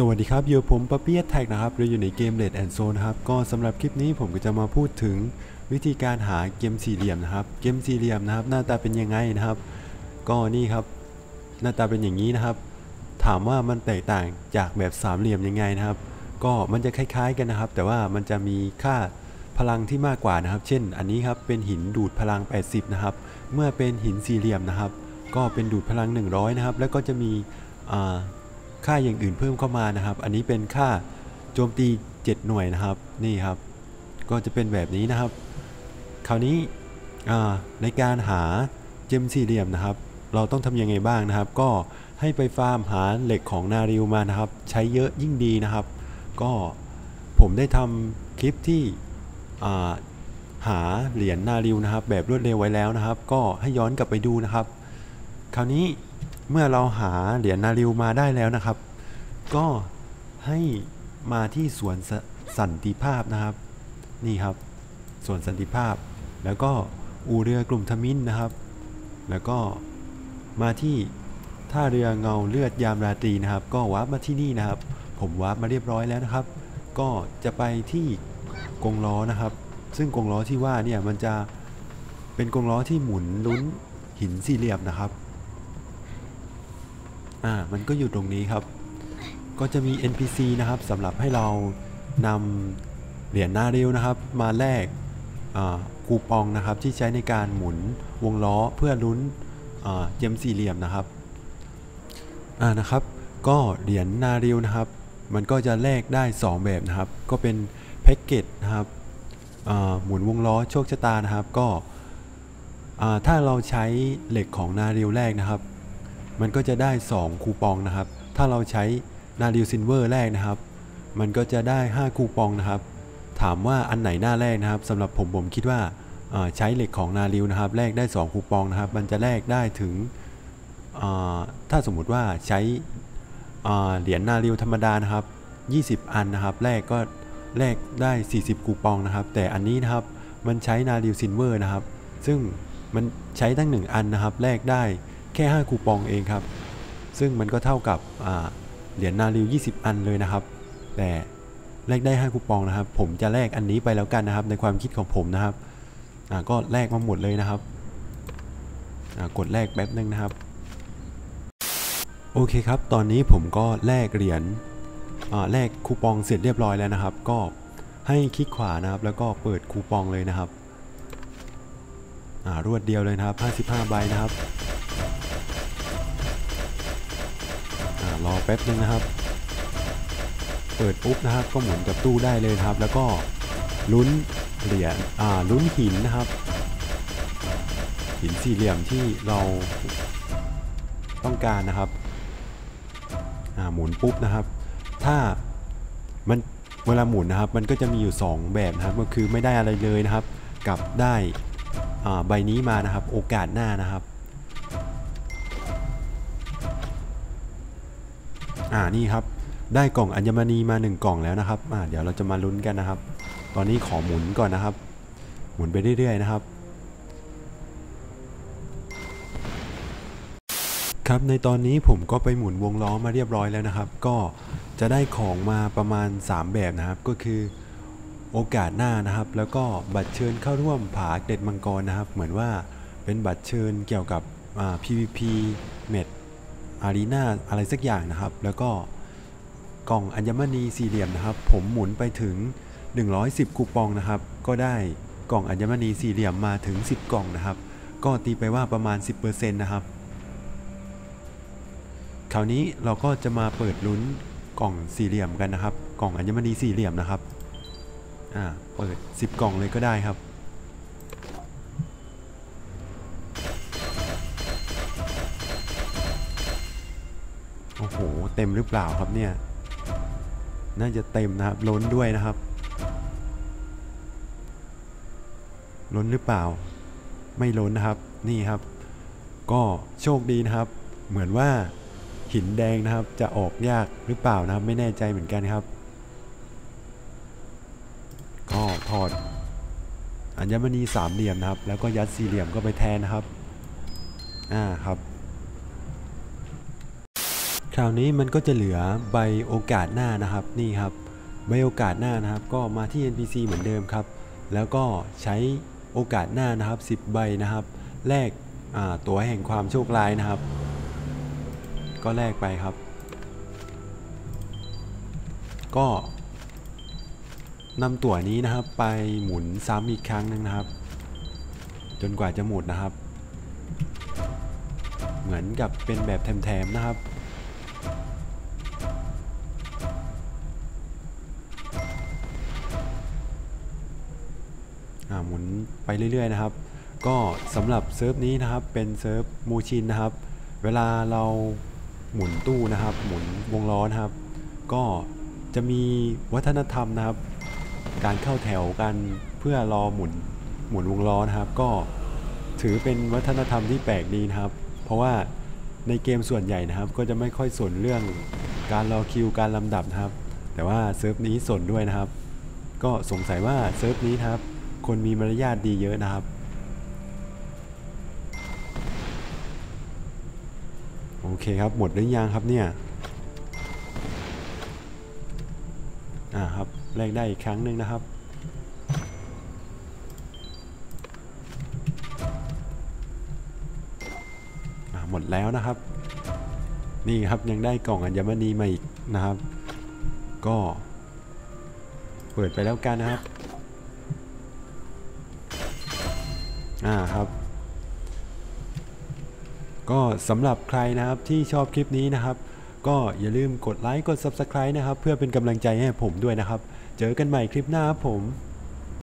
สวัสดีครับอยู่ผมปะเปียแท็กนะครับเราอยู่ในเกม Red and Zone นะครับก็สำหรับคลิปนี้ผมก็จะมาพูดถึงวิธีการหาเกมสี่เหลี่ยมนะครับ เกมสี่เหลี่ยมนะครับ หน้าตาเป็นยังไงนะครับ ก็นี่ครับ หน้าตาเป็นอย่างนี้นะครับ ถามว่ามันแตกต่างจากแบบสามเหลี่ยมยังไงนะครับ ก็มันจะคล้าย ๆกันนะครับ แต่ว่ามันจะมีค่าพลังที่มากกว่านะครับ เช่น อันนี้ครับเป็นหินดูดพลัง 80 นะครับ เมื่อเป็นหินสี่เหลี่ยมนะครับ ก็เป็นดูดพลัง 100 นะครับ แล้วก็จะมีอ่า ค่าอย่างอื่นเพิ่มเข้ามานะครับ อันนี้เป็นค่าโจมตี 7 หน่วยนะครับนี่ครับ ก็จะเป็นแบบนี้นะครับ คราวนี้ในการหาเจมสี่เหลี่ยมนะครับ เราต้องทำยังไงบ้างนะครับ ก็ให้ไปฟาร์มหาเหล็กของนาริวมานะครับ ใช้เยอะยิ่งดีนะครับ ก็ผมได้ทำคลิปที่หาเหรียญนาริวนะครับ แบบรวดเร็วไว้แล้วนะครับ ก็ให้ย้อนกลับไปดูนะครับ คราวนี้ เมื่อเราหาเหรียญนาริวมาได้แล้วนะครับ ก็ให้มาที่สวนสสันติภาพนะครับ นี่ครับสวนสันติภาพ แล้วก็อูเรือกลุ่มทมินนะครับ แล้วก็มาที่ท่าเรือเงาเลือดยามราตรีนะครับ ก็วาร์ปมาที่นี่นะครับ ผมวาร์ปมาเรียบร้อยแล้วนะครับ ก็จะไปที่กงล้อนะครับ ซึ่งกงล้อที่ว่าเนี่ยมันจะเป็นกงล้อที่หมุนลุ้นหินสี่เหลี่ยมนะครับ อ่ามันก็อยู่ตรงนี้ครับ ก็จะมี NPC นะครับสำหรับให้เรานำเหรียญหน้าเร็วนะครับ มาแลกคูปองนะครับที่ใช้ในการหมุนวงล้อเพื่อลุ้นเจมสี่เหลี่ยมนะครับอ่านะครับ ก็เหรียญนาริวนะครับ มันก็จะแลกได้ 2 แบบนะครับ ก็เป็นแพ็กเกจนะครับหมุนวงล้อโชคชะตานะครับ ก็ถ้าเราใช้เหล็กของนาริวแรกนะครับ มันก็จะได้ 2 คูปองนะครับ ถ้าเราใช้นาริวซินเวอร์แรกนะครับ มันก็จะได้ 5 คูปองนะครับ ถามว่าอันไหนหน้าแรกนะครับสำหรับผมผมคิดว่าใช้เหล็กของนาริวนะครับแลกได้ 2 คูปองนะครับ มันจะแลกได้ถึงถ้าสมมุติว่าใช้เหรียญนาริวธรรมดานะครับ 20 อันนะครับแลกก็แลกได้ 40 คูปองนะครับ แต่อันนี้นะครับมันใช้นาริวซินเวอร์นะครับ ซึ่งมันใช้ตั้ง 1 อันนะครับแลกได้ แค่ 5 คูปองเองครับ ซึ่งมันก็เท่ากับเหรียญนาริว 20 อันเลยนะครับ แต่แลกได้ 5 คูปองนะครับ ผมจะแลกอันนี้ไปแล้วกันนะครับ ในความคิดของผมนะครับก็แลกมาหมดเลยนะครับกดแลกแป๊บนึงนะครับ โอเคครับ ตอนนี้ผมก็แลกเหรียญแลกคูปองเสร็จเรียบร้อยแล้วนะครับ ก็ให้คลิกขวานะครับ แล้วก็เปิดคูปองเลยนะครับรวดเดียวเลยนะครับ 55 ใบนะครับ รอแป๊บนึงนะครับ เปิดปุ๊บนะครับก็หมุนกับตู้ได้เลยครับ แล้วก็ลุ้นเหรียญอ่าลุ้นหินนะครับ หินสี่เหลี่ยมที่เราต้องการนะครับอ่าหมุนปุ๊บนะครับ ถ้ามันเวลาหมุนนะครับ มันก็จะมีอยู่ 2 แบบนะครับก็คือไม่ได้อะไรเลยนะครับ กับได้ใบนี้มานะครับ โอกาสหน้านะครับ อ่านี่ครับ ได้กล่องอัญมณีมา 1 กล่องแล้วนะครับอ่าเดี๋ยวเราจะมาลุ้นกันนะครับ ตอนนี้ขอหมุนก่อนนะครับ หมุนไปเรื่อยๆนะครับ ครับในตอนนี้ผมก็ไปหมุนวงล้อมาเรียบร้อยแล้วนะครับ ก็จะได้ของมาประมาณ 3 แบบนะครับก็คือโอกาสหน้านะครับ แล้วก็บัตรเชิญเข้าร่วมผาเด็ดมังกรนะครับ เหมือนว่าเป็นบัตรเชิญเกี่ยวกับ PVP เม็ด อารีนาอะไรสักอย่างนะครับ แล้วก็กล่องอัญมณีสี่เหลี่ยมนะครับ ผมหมุนไปถึง 110 คูปองนะครับ ก็ได้กล่องอัญมณีสี่เหลี่ยมมาถึง 10 กล่องนะครับ ก็ตีไปว่าประมาณ 10%นะครับ คราวนี้เราก็จะมาเปิดลุ้นกล่องสี่เหลี่ยมกันนะครับ กล่องอัญมณีสี่เหลี่ยมนะครับ อ่า เปิด 10 กล่องเลยก็ได้ครับ โอ้โห เต็มหรือเปล่าครับเนี่ย น่าจะเต็มนะครับ ล้นด้วยนะครับ ล้นหรือเปล่า ไม่ล้นนะครับ นี่ครับ ก็โชคดีนะครับ เหมือนว่าหินแดงนะครับ จะออกยากหรือเปล่านะครับ ไม่แน่ใจเหมือนกันครับ ก็ถอดอัญมณีสามเหลี่ยมนะครับ แล้วก็ยัดสี่เหลี่ยมก็ไปแทนนะครับ อ่าครับ คราวนี้มันก็จะเหลือใบโอกาสหน้านะครับนี่ครับใบโอกาสหน้านะครับ ก็มาที่ NPC เหมือนเดิมครับ แล้วก็ใช้โอกาสหน้านะครับ 10 ใบนะครับแลกตั๋วแห่งความโชคร้ายนะครับ ก็แลกไปครับ ก็นำตั๋วนี้นะครับไปหมุนซ้ำอีกครั้งหนึ่งนะครับ จนกว่าจะหมดนะครับ เหมือนกับเป็นแบบแถมๆนะครับ หมุนไปเรื่อยๆนะครับ ก็สำหรับเซิร์ฟนี้นะครับเป็นเซิร์ฟมูชินนะครับ เวลาเราหมุนตู้นะครับ หมุนวงล้อนะครับ ก็จะมีวัฒนธรรมนะครับ การเข้าแถวกันเพื่อรอหมุนหมุนวงล้อนะครับ ก็ถือเป็นวัฒนธรรมที่แปลกดีนะครับ เพราะว่าในเกมส่วนใหญ่นะครับ ก็จะไม่ค่อยสนเรื่องการรอคิวการลำดับนะครับ แต่ว่าเซิร์ฟนี้สนด้วยนะครับ ก็สงสัยว่าเซิร์ฟนี้นครับ คนมีมารยาทดีเยอะนะครับโอเคครับหมดหรือยังครับเนี่ยอ่าครับแลกได้อีกครั้งหนึ่งนะครับอ่าหมดแล้วนะครับ นี่ครับยังได้กล่องอัญมณีมาอีกนะครับ ก็ เปิดไปแล้วกันนะครับ อ่าครับ ก็สำหรับใครนะครับที่ชอบคลิปนี้นะครับ ก็อย่าลืมกดไลค์กด Subscribe นะครับ เพื่อเป็นกำลังใจให้ผมด้วยนะครับ เจอกันใหม่คลิปหน้าครับผม